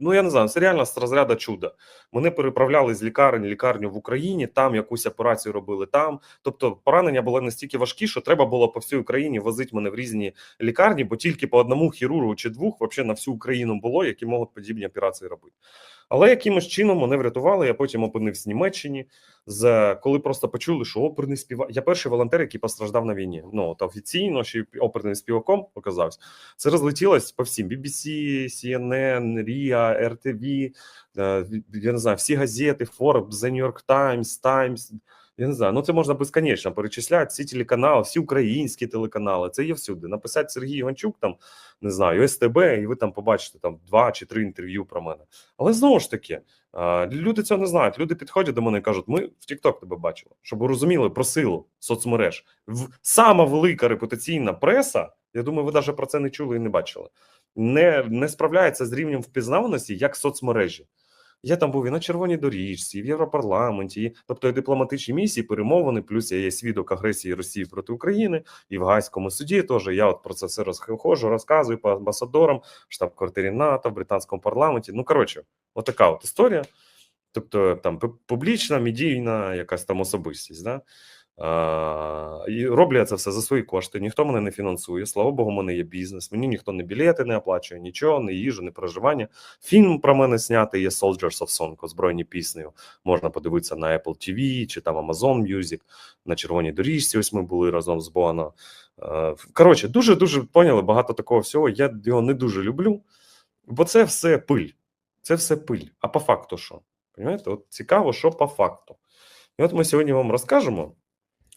Ну, я не знаю, це реально з розряду чуда. Мене переправляли з лікарень лікарню в Україні, там якусь операцію робили там. Тобто поранення були настільки важкі, що треба було по всій Україні возити мене в різні лікарні, бо тільки по одному хірургу чи двох взагалі на всю Україну було, які можуть подібні операції робити. Але якимось чином мене врятували. Я потім опинився в Німеччині. З коли просто почули, що оперний співак. Я перший волонтер, який постраждав на війні. Ну та офіційно ще оперним співаком оказався. Це розлетілось по всім BBC, CNN, RIA, RTV, я не знаю, всі газети, Forbes, The New York Times, Times. Я не знаю, ну це можна безконечно перечисляти всі телеканали, всі українські телеканали. Це є всюди. Написати Сергій Іванчук, там не знаю, СТБ, і ви там побачите там два чи три інтерв'ю про мене. Але знову ж таки, люди цього не знають. Люди підходять до мене і кажуть: ми в TikTok тебе бачили, щоб розуміли про силу соцмереж. Сама велика репутаційна преса. Я думаю, ви навіть про це не чули і не бачили. Не, не справляється з рівнем впізнаваності як соцмережі. Я там був і на червоній доріжці, і в Європарламенті, і, тобто і дипломатичні місії, перемовини. Плюс я є свідок агресії Росії проти України, і в Гайському суді теж я от про це все розхожу, розказую по амбасадорам, штаб-квартирі НАТО, в британському парламенті. Ну коротше, отака от історія. Тобто там публічна, медійна якась там особистість. Да? І роблю я це все за свої кошти. Ніхто мене не фінансує. Слава Богу, мене є бізнес. Мені ніхто не білети не оплачує, нічого, не їжу, не проживання. Фільм про мене знятий є Soldiers of Song, озброєні піснею. Можна подивитися на Apple TV чи там Amazon Music, на червоній доріжці. Ось ми були разом з Боно. Е, Коротше, дуже дуже поняли багато такого всього. Я його не дуже люблю, бо це все пиль. Це все пиль. А по факту що? Понимаєте? От цікаво, що по факту. І от ми сьогодні вам розкажемо,